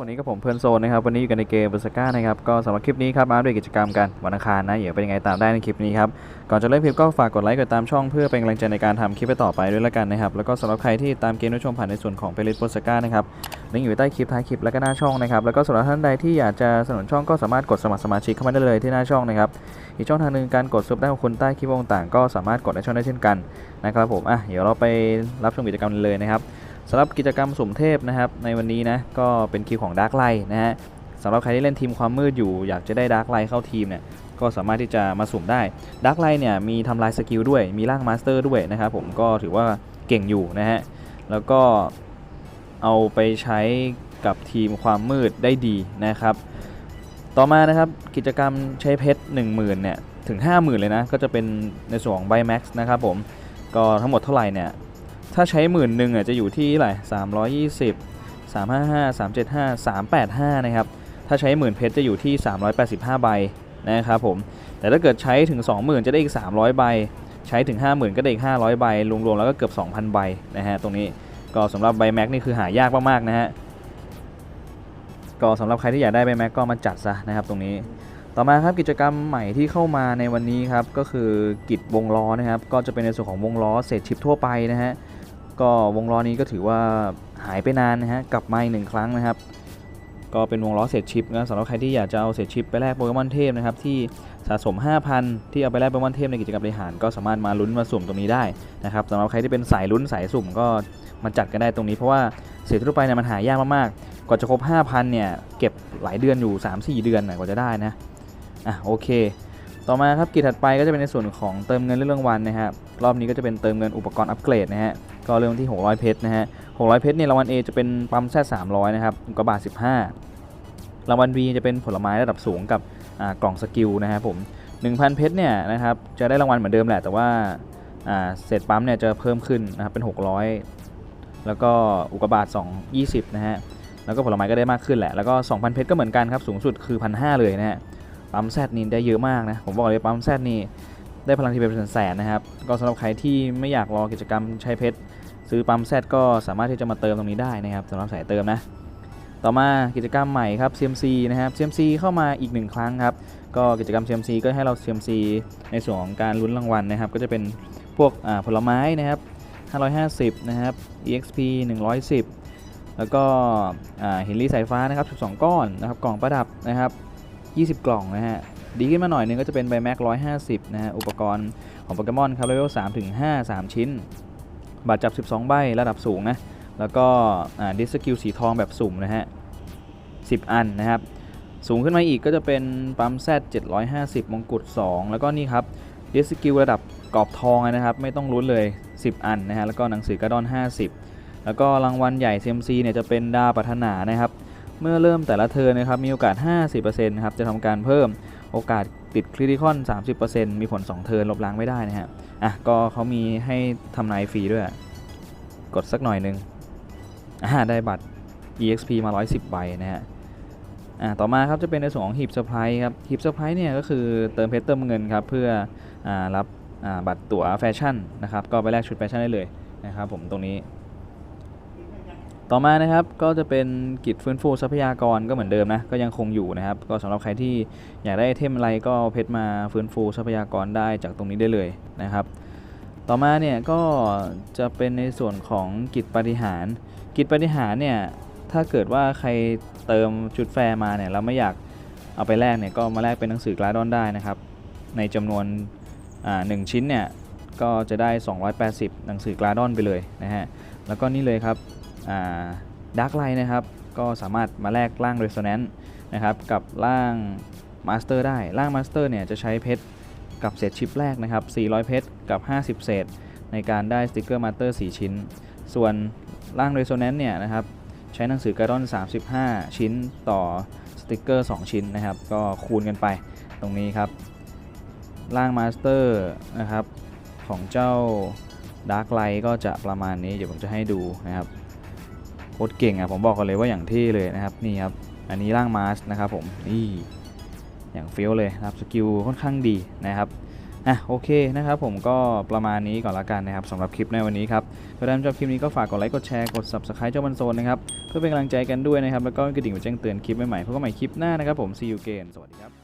วันนี้ก็ผมเพลินโซนนะครับวันนี้อยู่กันในเกมเบอร์สก้านะครับก็สำหรับคลิปนี้ครับมาอัปเดตกิจกรรมกันวันอังคารนะเดี๋ยวเป็นยังไงตามได้ในคลิปนี้ครับก่อนจะเริ่มคลิปก็ฝากกดไลค์กดตามช่องเพื่อเป็นกำลังใจในการทำคลิปไปต่อไปด้วยละกันนะครับแล้วก็สำหรับใครที่ตามเกมรับชมผ่านในส่วนของเพลย์ลิสต์เบอร์สก้านะครับลิงก์อยู่ใต้คลิปท้ายคลิปแล้วก็หน้าช่องนะครับแล้วก็สำหรับท่านใดที่อยากจะสนับสนุนช่องก็สามารถกดสมัครสมาชิกเข้ามาได้เลยที่หน้าช่องนะครับอีกช่องทางหนึ่งการกดซุปได้ของคุณใต้คลิปต่างๆก็สามารถกดในช่องได้เช่นกันนะครับผมอะเดี๋ยวเราไปรับชมกิจกรรมเลยนะครับ สำหรับกิจกรรมสมเทพนะครับ ในวันนี้นะก็เป็นคิวของดาร์กไลท์นะฮะสำหรับใครที่เล่นทีมความมืดอยู่อยากจะได้ดาร์กไลท์เข้าทีมเนี่ยก็สามารถที่จะมาสุ่มได้ดาร์กไลท์เนี่ยมีทำลายสกิลด้วยมีร่างมาสเตอร์ด้วยนะครับผมก็ถือว่าเก่งอยู่นะฮะแล้วก็เอาไปใช้กับทีมความมืดได้ดีนะครับ ต่อมานะครับกิจกรรมใช้เพชร 10,000เนี่ยถึง 50,000 เลยนะ ก็จะเป็นในส่วนของไบแม็กซ์นะครับผมก็ทั้งหมดเท่าไหร่เนี่ย ถ้าใช้หมื่นหนึ่งอะจะอยู่ที่เท่าไหร่สามร้อยยี่สิบสามห้าห้าสามเจ็ดห้าสามแปดห้านะครับ ถ้าใช้หมื่นเพชรจะอยู่ที่สามร้อยแปดสิบห้าใบนะครับผม แต่ถ้าเกิดใช้ถึงสองหมื่นจะได้อีกสามร้อยใบ ใช้ถึงห้าหมื่นก็ได้อีกห้าร้อยใบ รวมๆแล้วก็เกือบสองพันใบนะฮะตรงนี้ ก็สำหรับใบแม็กนี่คือหายากมากๆนะฮะ ก็สำหรับใครที่อยากได้ใบแม็กก็มาจัดซะนะครับตรงนี้ต่อมาครับกิจกรรมใหม่ที่เข้ามาในวันนี้ครับก็คือกิจวงล้อนะครับ ก็จะเป็นในส่วนของวงล้อเศษชิปทั่วไปนะฮะ ก็วงล้อนี้ก็ถือว่าหายไปนานนะฮะกลับมาอีกหนึ่งครั้งนะครับ ก็เป็นวงล้อเศษชิปนะสำหรับใครที่อยากจะเอาเศษชิปไปแลกโปเกมอนเทพนะครับที่สะสม 5,000 ที่เอาไปแลกโปเกมอนเทพในกิจกรรมบริหารก็สามารถมาลุ้นมาสุ่มตรงนี้ได้นะครับสำหรับใครที่เป็นสายลุ้นสายสุ่มก็มาจัดกันได้ตรงนี้เพราะว่าเศษทั่วไปเนี่ยมันหายากมากๆกว่าจะครบ 5,000 เนี่ยเก็บหลายเดือนอยู่ 3-4 เดือนกว่าจะได้นะอะโอเคต่อมาครับกิจถัดไปก็จะเป็นในส่วนของเติมเงินเรื่องวันนะครับรอบนี้ก็จะเป็นเติมเงินอุปกรณ์อัปเกรดนะฮะ ก็เริ่มที่ 600 เพชรนะฮะ 600 เพชรเนี่ยรางวัล A จะเป็นปั๊มแซ300 นะครับอุกกาบาท15 รางวัล B จะเป็นผลไม้ระดับสูงกับกล่องสกิลนะครับผม 1,000 เพชรเนี่ยนะครับจะได้รางวัลเหมือนเดิมแหละ แต่ว่าเศษปั๊มเนี่ยจะเพิ่มขึ้นนะครับเป็น 600 แล้วก็อุกกาบาท 2 20 นะฮะ แล้วก็ผลไม้ก็ได้มากขึ้นแหละ แล้วก็ 2,000 เพชรก็เหมือนกันครับ สูงสุดคือ 1,500 เลยนะฮะ ปั๊มแซดนี่ได้เยอะมากนะ ผมบอกเลยปั๊มแซดนี่ ได้พลังที่เป็นแสนๆนะครับ ก็สำหรับใครที่ไม่อยากรอกิจกรรมใช้เพชรซื้อปั๊มแซดก็สามารถที่จะมาเติมตรงนี้ได้นะครับสำหรับสายเติมนะ ต่อมากิจกรรมใหม่ครับ CMC นะครับ CMC เข้ามาอีกหนึ่งครั้งครับ ก็กิจกรรม CMC ก็ให้เรา CMC ในส่วนของการลุ้นรางวัลนะครับ ก็จะเป็นพวกผลไม้นะครับ 550 นะครับ EXP 110 แล้วก็หินรีสายฟ้านะครับ 12 ก้อนนะครับ กล่องประดับนะครับ 20 กล่องนะฮะ ดีขึ้นมาหน่อยนึงก็จะเป็นใบแม็ก150นะฮะอุปกรณ์ของโปเกมอนครับเลเวล3ถึง5 3ชิ้น บาดจับ 12 ใบระดับสูงนะ แล้วก็ดิสกิลสีทองแบบสุ่มนะฮะ10อันนะครับสูงขึ้นมาอีกก็จะเป็นปั๊มแซด750 มงกุฎ 2 แล้วก็นี่ครับดิสกิลระดับกรอบทองนะครับ ไม่ต้องลุ้นเลย 10 อันนะฮะ แล้วก็หนังสือกระดอน 50 แล้วก็รางวัลใหญ่ CMC เนี่ยจะเป็นดาวปัฒนานะครับ เมื่อเริ่มแต่ละเทิร์นนะครับ มีโอกาส 50%นะครับ จะทำการเพิ่ม โอกาสติดคริติคอน 30%มีผล 2 เทิร์นลบล้างไม่ได้นะฮะ อะ ก็เขามีให้ทำนายฟรีด้วย กดสักหน่อยนึง อ่า ได้บัตร EXP มา 110 ใบนะฮะ อ่า ต่อมาครับจะเป็นในส่วนของหีบเซอร์ไพรส์ครับ หีบเซอร์ไพรส์เนี่ยก็คือเติมเพชรเติมเงินครับ เพื่อ อ่า รับ อ่า บัตรตั๋วแฟชั่นนะครับ ก็ไปแลกชุดแฟชั่นได้เลยนะครับผมตรงนี้ ต่อมานะครับก็จะเป็นกิจฟื้นฟูทรัพยากรก็เหมือนเดิมนะก็ยังคงอยู่นะครับ ก็สำหรับใครที่อยากได้เทมอะไรก็เพชรมาฟื้นฟูทรัพยากรได้จากตรงนี้ได้เลยนะครับ ต่อมาเนี่ยก็จะเป็นในส่วนของกิจปฏิหาร กิจปฏิหารเนี่ยถ้าเกิดว่าใครเติมชุดแฟร์มาเนี่ยแล้วไม่อยากเอาไปแลกเนี่ยก็มาแลกเป็นหนังสือกลาดอนได้นะครับ ในจำนวนอ่าหนึ่งชิ้นเนี่ยก็จะได้ 280 หนังสือกลาดอนไปเลยนะฮะแล้วก็นี่เลยครับ ดักไลน์นะครับ ก็สามารถมาแลกร่าง Resonance นะครับ กับร่าง Master ได้ ร่าง Master เนี่ยจะใช้เพชรกับเศษชิปแรกนะครับ 400 เพชรกับ 50 เศษ ในการได้สติกเกอร์ Master 4ชิ้น ส่วนร่าง Resonance เนี่ยนะครับ ใช้หนังสือการ์ดอน 35 ชิ้นต่อสติกเกอร์ 2 ชิ้นนะครับ ก็คูณกันไปตรงนี้ครับ ร่าง Master นะครับของเจ้า Dark Light ก็จะประมาณนี้ เดี๋ยวผมจะให้ดูนะครับ ตรเก่งอะผมบอกกันเลยว่าอย่างที่เลยนะครับนี่ครับอันนี้ร่างมาสนะครับผมนี่อย่างเฟี้ยวเลยครับสกิลค่อนข้างดีนะครับอะโอเคนะครับผมก็ประมาณนี้ก่อนละกันนะครับสำหรับคลิปในวันนี้ครับถ้าท่านชอบคลิปนี้ก็ฝากกดไลค์กดแชร์กด subscribe เจ้าบันโซนนะครับเพื่อเป็นกำลังใจกันด้วยนะครับแล้วก็กระดิ่งแจ้งเตือนคลิปใหม่ๆพบกันใหม่คลิปหน้านะครับผม see you again สวัสดีครับ